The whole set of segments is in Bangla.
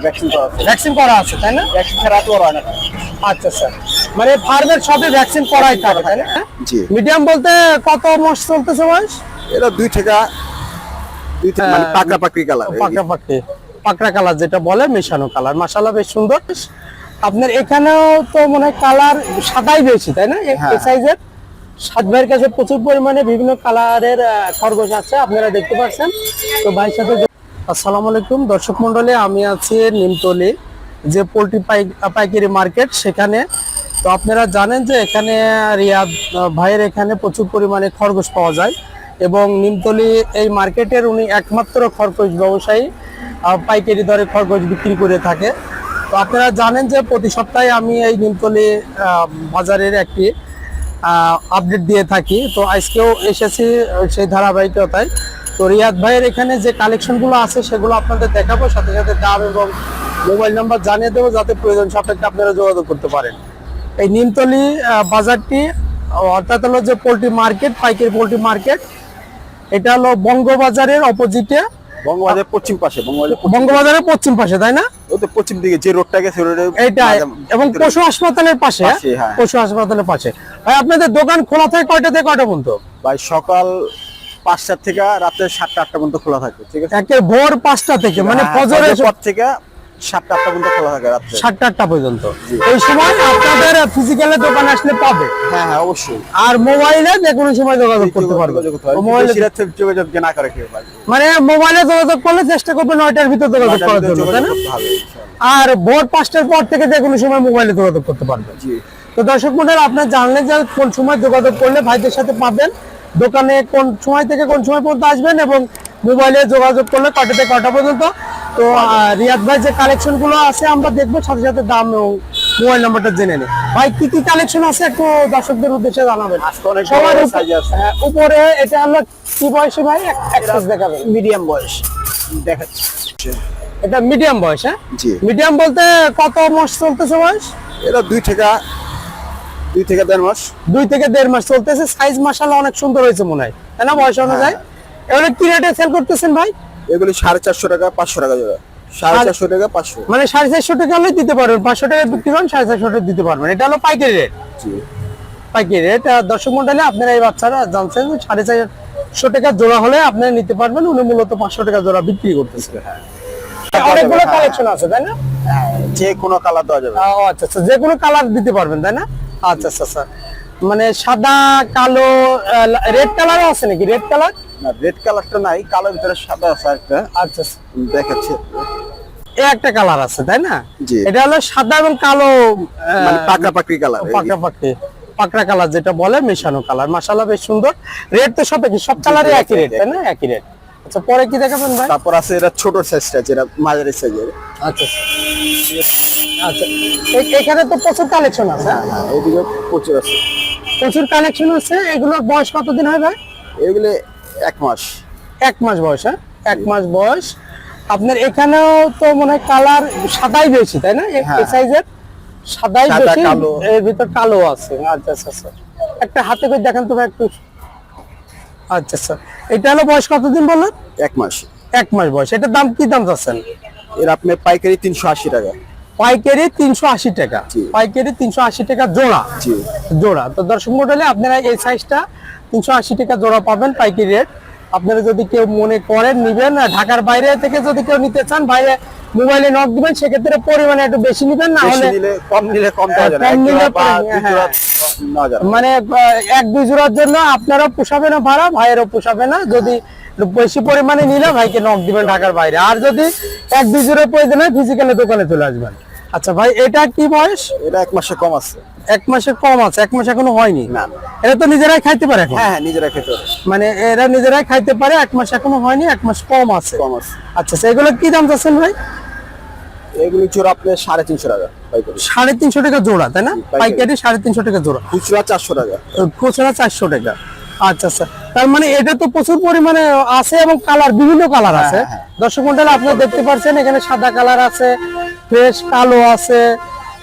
হ্যাঁ ভ্যাকসিন করা ভ্যাকসিন করা আছে তাই না? ভ্যাকসিন ছাড়া তো হয় না। আচ্ছা স্যার। মানে ফার্মের সবই ভ্যাকসিন করাই থাকে তাই না? জি। মিডিয়াম বলতে কত মাস চলতেছে বয়স? এটা দুই থেকে দুই থেকে মানে হ্যাঁ, পাকড়া পাকড়ি কালার পাকড়া পাকড়ি পাকড়া কালার যেটা বলে মেশানো কালার মাশাআল্লাহ বেশ সুন্দর। আপনার এখানেও তো মনে হয় কালার সাদাই বেশি তাই না? এ- হ্যাঁ। এই সাইজের সাত ভাইয়ের কাছে প্রচুর পরিমাণে বিভিন্ন কালারের খরগোশ আছে আপনারা দেখতে পাচ্ছেন। তো ভাইয়ের সাথে আসসালামু আলাইকুম। দর্শক মন্ডলী, আমি আছি নিমতলি, যে পোলট্রি পাই, পাইকারি মার্কেট সেখানে। তো আপনারা জানেন যে এখানে রিয়াদ ভাইয়ের এখানে প্রচুর পরিমাণে খরগোশ পাওয়া যায় এবং নিমতলি এই মার্কেটের উনি একমাত্র খরগোশ ব্যবসায়ী পাইকারি দরে খরগোশ বিক্রি করে থাকে। তো আপনারা জানেন যে প্রতি সপ্তাহে আমি এই নিমতলি বাজারের একটি আপডেট দিয়ে থাকি। তো আজকেও এসেছি সেই ধারাবাহিকতায়। তো রিয়াদ ভাইয়ের এখানে যে কালেকশনগুলো আছে সেগুলো আপনাদের দেখাবো। সাথে সাথে দাম এবং মোবাইল নাম্বার জানিয়ে দেবো যাতে প্রয়োজন সাপেক্ষে আপনারা যোগাযোগ করতে পারেন। এই নিমতলি বাজারটি অর্থাৎ হলো যে পোলট্রি মার্কেট পাইকারি পোলট্রি মার্কেট এটা হলো বঙ্গবাজারের অপোজিটে। বঙ্গবাজার পশ্চিম পাশে বঙ্গবাজারের পশ্চিম পাশে তাই না? ওই পশ্চিম দিকে যে রোডটা গেছে রোডে এইটা এবং পশু হাসপাতালের পাশে হ্যাঁ? পাশে। পশু হাসপাতালের পাশে। ভাই আপনাদের দোকান খোলা থাকে কয়টা থেকে কয়টা পর্যন্ত? ভাই সকাল পাঁচটা থেকে রাতে সাতটা আটটা পর্যন্ত খোলা থাকে ঠিক আছে? একে ভোর পাঁচটা থেকে মানে হ্যাঁ, ফজরের পর থেকে সাতটা আটটা পর্যন্ত খোলা থাকে রাত্রে। সাতটা আটটা পর্যন্ত। এই সময় আপনাদের ফিজিক্যালে দোকান আসলে পাবে। হ্যাঁ হ্যাঁ অবশ্যই। আর মোবাইলে যে কোনো সময় যোগাযোগ করতে পারবে যোগাযোগ করতে পারবে। মোবাইলে যোগাযোগ না করে কেউ মানে মোবাইলে যোগাযোগ করলে চেষ্টা করবে নয়টার ভিতর যোগাযোগ করার ভিতরে জন্য তাই না? করতে হবে, ইনশাআল্লাহ। আর ভোর পাঁচটার পর থেকে যে কোনো সময় মোবাইলে যোগাযোগ করতে পারবে জি। তো দর্শক মন্ডল আপনার জানলেন যে কোন সময় যোগাযোগ করলে ভাইদের সাথে পাবেন। দোকানে কোন সময় থেকে কোন সময় পর্যন্ত আসবেন এবং মোবাইলে যোগাযোগ করলে কটা থেকে কটা পর্যন্ত? তো রিয়াদ ভাই যে কালেকশনগুলো আছে আমরা দেখব সাথে সাথে দাম এবং মোবাইল নাম্বারটা জেনে নিই ভাই কি কি কালেকশন আছে একটু দর্শকদের উদ্দেশ্যে জানাবেন? সবার। হ্যাঁ, উপরে এটা হলো কি বয়সে ভাই? দেখাবেন মিডিয়াম বয়স। দেখাচ্ছি। এটা মিডিয়াম বয়স হ্যাঁ? জি। মিডিয়াম বলতে কত মাস চলতেছে বয়স? এটা দুই থেকে দুই থেকে দেড় মাস? দুই থেকে দেড় মাস চলতেছে। সাইজ মাসাল অনেক সুন্দর হয়েছে মনে হয়। তাই না বয়স অনুযায়ী? এগুলো কি রেটে সেল করতেছেন ভাই? এগুলি সাড়ে চারশো টাকা পাঁচশো টাকা জোড়া সাড়ে চারশো টাকা পাঁচশো। মানে সাড়ে চারশো টাকা হলে দিতে পারবেন। পাঁচশো টাকা বিক্রি করেন সাড়ে চারশো টাকা দিতে পারবেন। এটা হলো পাইকারি রেট পাইকারি রেট দর্শক মন্ডলে আপনারা এই বাচ্চারা জানছেন সাড়ে চারশো টাকা জোড়া হলে আপনারা নিতে পারবেন। উনি মূলত পাঁচশো টাকা জোড়া বিক্রি করতেছে। অনেকগুলো হ্যাঁ। কালেকশন আছে তাই না? যে কোনো কালার দেওয়া যাবে। ও আচ্ছা আচ্ছা যে কোনো কালার দিতে পারবেন তাই না? আচ্ছা আচ্ছা আচ্ছা। মানে সাদা কালো রেড কালারও আছে নাকি? রেড কালার না রেড কালারটা নাই কালোর ভিতরে সাদা আছে একটা আচ্ছা আচ্ছা। দেখাচ্ছে। এই একটা কালার আছে তাই না? এটা হলো সাদা এবং কালো মানে পাকা পাকড়ি কালার পাকড়া পাকড়ি পাকড়া কালার যেটা বলে মেশানো কালার মাশাআল্লাহ বেশ সুন্দর। রেট তো সব একই সব কালারই একই রেট তাই না? একই রেট আচ্ছা পরে কি দেখাবেন ভাই? তারপর আছে এটা ছোট সাইজটা যেটা মাঝারি সাইজের আচ্ছা আচ্ছা। এখানে তো প্রচুর কালেকশন আছে হ্যাঁ? হ্যাঁ এদিকে প্রচুর আছে। প্রচুর কালেকশন আছে। এগুলোর বয়স কতদিন হয় ভাই? এগুলি এক মাস। এক মাস বয়স হ্যাঁ? এক মাস বয়স। আপনার এখানেও তো মনে হয় কালার সাদাই বেশি তাই না? হ্যাঁ। এই সাইজের সাদাই বেশি কালো। এর ভিতর কালো আছে। আচ্ছা আচ্ছা আচ্ছা। একটা হাতে করে দেখেন তো ভাই একটু। আচ্ছা আচ্ছা। এটা হলো বয়স কতদিন বললেন? এক মাস। এক মাস বয়স। এটার দাম কি দাম চাচ্ছেন? এর আপনার পাইকারি তিনশো আশি টাকা। পাইকারি তিনশো আশি টাকা। পাইকারি তিনশো আশি টাকা জোড়া। জোড়া। তো দর্শক মন্ডলে আপনারা এই সাইজটা তিনশো আশি টাকা জোড়া পাবেন পাইকারি রেট আপনারা যদি কেউ মনে করেন নিবেন ঢাকার বাইরে থেকে যদি কেউ নিতে চান বাইরে মোবাইলে নক দিবেন সেক্ষেত্রে পরিমাণে একটু বেশি নিবেন না হলে কম নিলে কম কম নিলে পরে, মানে এক দুই জোড়ার জন্য আপনারাও পোষাবে না ভাড়া ভাইয়েরও পোষাবে না। যদি বেশি পরিমাণে নিলে ভাইকে নক দিবেন ঢাকার বাইরে। আর যদি এক দুই জোড়ার প্রয়োজন হয় ফিজিক্যালি দোকানে চলে আসবেন। আচ্ছা ভাই এটা কি বয়স? এটা এক মাসে কম আছে। এক মাসে কম আছে এক মাস এখনও হয়নি? না। এটা তো নিজেরাই খাইতে পারে হ্যাঁ হ্যাঁ নিজেরা খেতে হবে মানে এরা নিজেরাই খাইতে পারে এক মাস এখনও হয়নি এক মাস কম আছে। কম আছে। আচ্ছা আচ্ছা, এগুলো কি দাম চাচ্ছেন ভাই? এগুলি জোড়া আপনার সাড়ে তিনশো টাকা সাড়ে তিনশো টাকা জোড়া তাই না? পাইকারি। সাড়ে তিনশো টাকা জোড়া। খুচরা চারশো টাকা। খুচরা চারশো টাকা। আচ্ছা আচ্ছা। তার মানে এটা তো প্রচুর পরিমাণে আছে এবং কালার বিভিন্ন কালার আছে। হ্যাঁ। দর্শক মন্ডল আপনারা দেখতে পাচ্ছেন এখানে সাদা কালার আছে ফ্রেশ কালো আছে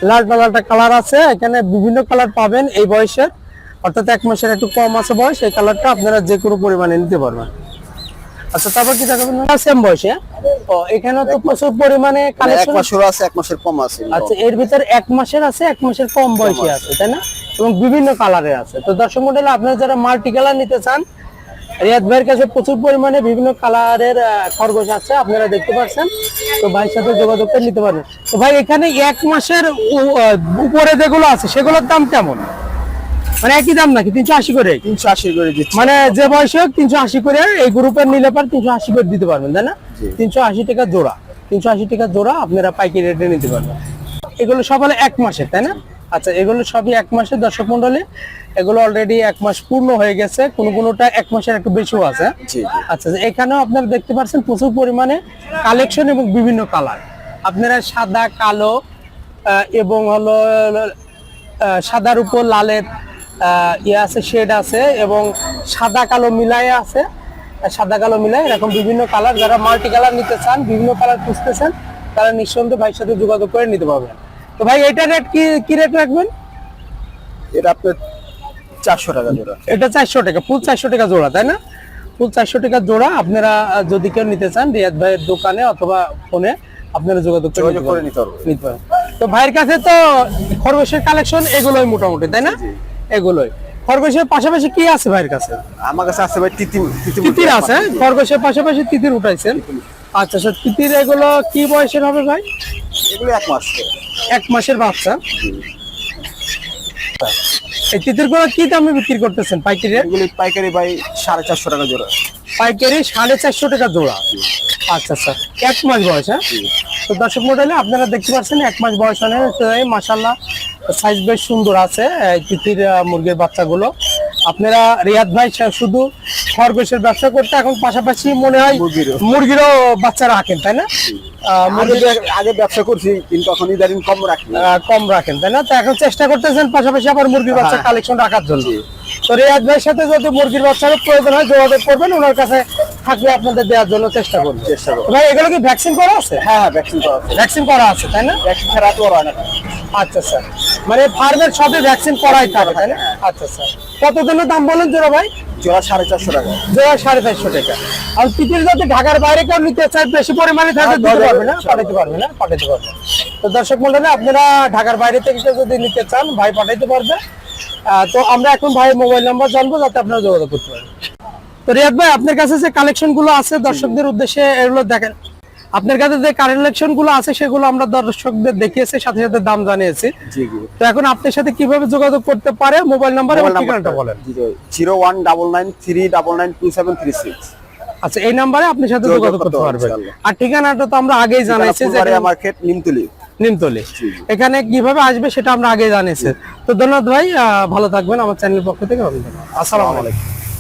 লালটা লালটা কালার আছে। এখানে বিভিন্ন কালার পাবেন এই বয়সের অর্থাৎ এক মাসের একটু কম আছে বয়স এই কালারটা আপনারা যে কোনো পরিমাণে নিতে পারবেন। আচ্ছা তারপর কি দেখাবেন সেম বয়সে ও এখানে তো প্রচুর পরিমাণে মানে এক মাসের আছে। এক মাসের কম আছে আচ্ছা এর ভিতর এক মাসের আছে এক মাসের কম বয়সী আছে। তাই না? এবং বিভিন্ন কালারের আছে। তো দর্শক মন্ডলী আপনারা যারা মাল্টি কালার নিতে চান রিয়াদ ভাইয়ের কাছে প্রচুর পরিমাণে বিভিন্ন কালারের খরগোশ আছে আপনারা দেখতে পাচ্ছেন। তো ভাইয়ের সাথে যোগাযোগ করে নিতে পারবেন তো ভাই এখানে এক মাসের উপরে যেগুলো আছে সেগুলোর দাম কেমন? মানে একই দাম নাকি? তিনশো আশি করে? তিনশো আশি করে দিচ্ছি। মানে যে বয়সে হোক তিনশো আশি করে এই গ্রুপের নিলে পার তিনশো আশি করে দিতে পারবেন তাই না? তিনশো আশি টাকা জোড়া। তিনশো আশি টাকা জোড়া আপনারা পাইকারি রেটে নিতে পারবেন। এগুলো সব হলো এক মাসের তাই না? আচ্ছা এগুলো সবই এক মাসের দর্শক মন্ডলী। এগুলো অলরেডি এক মাস পূর্ণ হয়ে গেছে কোনো কোনোটা এক মাসের একটু বেশিও আছে। জি আচ্ছা এখানেও আপনারা দেখতে পাচ্ছেন প্রচুর পরিমাণে কালেকশন এবং বিভিন্ন কালার আপনারা সাদা কালো এবং হলো সাদার উপর লালের ইয়ে আছে শেড আছে এবং সাদা কালো মিলাই আছে। সাদা কালো মিলাই এরকম বিভিন্ন কালার যারা মাল্টি কালার নিতে চান বিভিন্ন কালার খুঁজতেছেন তারা নিঃসন্দেহে ভাইয়ের সাথে যোগাযোগ করে নিতে পারবেন। তো ভাই এটা রেট কি কি রেট রাখবেন? এটা আপনার চারশো টাকা জোড়া। এটা চারশো টাকা ফুল চারশো টাকা জোড়া তাই না? ফুল চারশো টাকা জোড়া আপনারা যদি কেউ নিতে চান রিয়াদ ভাইয়ের দোকানে অথবা ফোনে আপনারা যোগাযোগ করে নিতে পারবেন। তো ভাইয়ের কাছে তো খরগোশের কালেকশন এগুলোই মোটামুটি তাই না? এগুলোই। খরগোশের পাশাপাশি কি আছে ভাইয়ের কাছে? আমার কাছে আছে ভাই তিতি তিতি তিতির আছে হ্যাঁ? খরগোশের পাশাপাশি তিতির উঠাইছেন। আচ্ছা স্যার তিতির এগুলো কি বয়সের হবে ভাই? এগুলো এক মাস। এক মাসের বাচ্চা। এই তিতিরগুলো কি দামে বিক্রি করতেছেন পাইকারি? এগুলি পাইকারি ভাই সাড়ে চারশো টাকা জোড়া। পাইকারি সাড়ে চারশো টাকা জোড়া। আচ্ছা স্যার এক মাস বয়স হ্যাঁ? তো দর্শক মডেলে আপনারা দেখতে পাচ্ছেন এক মাস বয়স হলে মাসাল্লাহ সাইজ বেশ সুন্দর আছে তিতির মুরগির বাচ্চাগুলো। আপনারা রিয়াদ ভাই শুধু খরগোশের ব্যবসা করতে এখন পাশাপাশি মনে হয় মুরগিরও। বাচ্চা রাখেন তাই না? আগে মুরগির ব্য- আগে ব্যবসা করছি কিন্তু এখন ইদারিং কম রাখি। কম রাখেন তাই না? তো এখন চেষ্টা করতেছেন পাশাপাশি আবার মুরগির বাচ্চা হ্যাঁ। কালেকশন রাখার জন্য। তো রিয়াদ ভাইয়ের সাথে যদি মুরগির প্রয়োজন হয় যোগাযোগ করবেন ওনার কাছে থাকলে আপনাদের দেওয়ার জন্য চেষ্টা করবেন চেষ্টা ভাই এগুলো কি ভ্যাকসিন করা আছে? হ্যাঁ হ্যাঁ ভ্যাকসিন করা আছে। ভ্যাকসিন করা আছে তাই না? ভ্যাকসিন ছাড়া তো হয় না। আচ্ছা স্যার। মানে ফার্মের সবে ভ্যাকসিন করাই থাকে তাই না? আচ্ছা স্যার। কত দিনের দাম বলেন জোড়া ভাই? জোড়া সাড়ে চারশো টাকা। জোড়া সাড়ে চারশো টাকা। আর তিতির যদি ঢাকার বাইরে কেউ নিতে চায় বেশি পরিমাণে থাকে হ্যাঁ, দিতে পারবে না পাঠাইতে পারবে না পাঠাইতে পারবে তো দর্শক মন্ডলী আপনারা ঢাকার বাইরে থেকে যদি নিতে চান ভাই পাঠাইতে পারবে। তো আমরা এখন ভাইয়ের মোবাইল নাম্বার জানব যাতে আপনারা যোগাযোগ করতে পারেন। তো রিয়াদ ভাই আপনার কাছে যে কালেকশনগুলো আছে দর্শকদের উদ্দেশ্যে এগুলো দেখেন। আপনার কাছে যে কালেকশনগুলো আছে সেগুলো আমরা দর্শকদের দেখিয়েছি সাথে সাথে দাম জানিয়েছি। তো এখন আপনার সাথে কীভাবে যোগাযোগ করতে পারে? মোবাইল নাম্বার এবং ঠিকানাটা বলেন। Zero one double nine three double nine two seven three six. আচ্ছা এই নাম্বারে আপনার সাথে যোগাযোগ করতে পারবেন। আর ঠিকানাটা তো আমরা আগেই জানাইছি যে মার্কেট নিমতলি। নিমতলি। এখানে কীভাবে আসবে সেটা আমরা আগেই জানিয়েছি। তো ধন্যবাদ ভাই ভালো থাকবেন। আমার চ্যানেলের পক্ষ থেকে অভিনন্দন। আসসালামু আলাইকুম।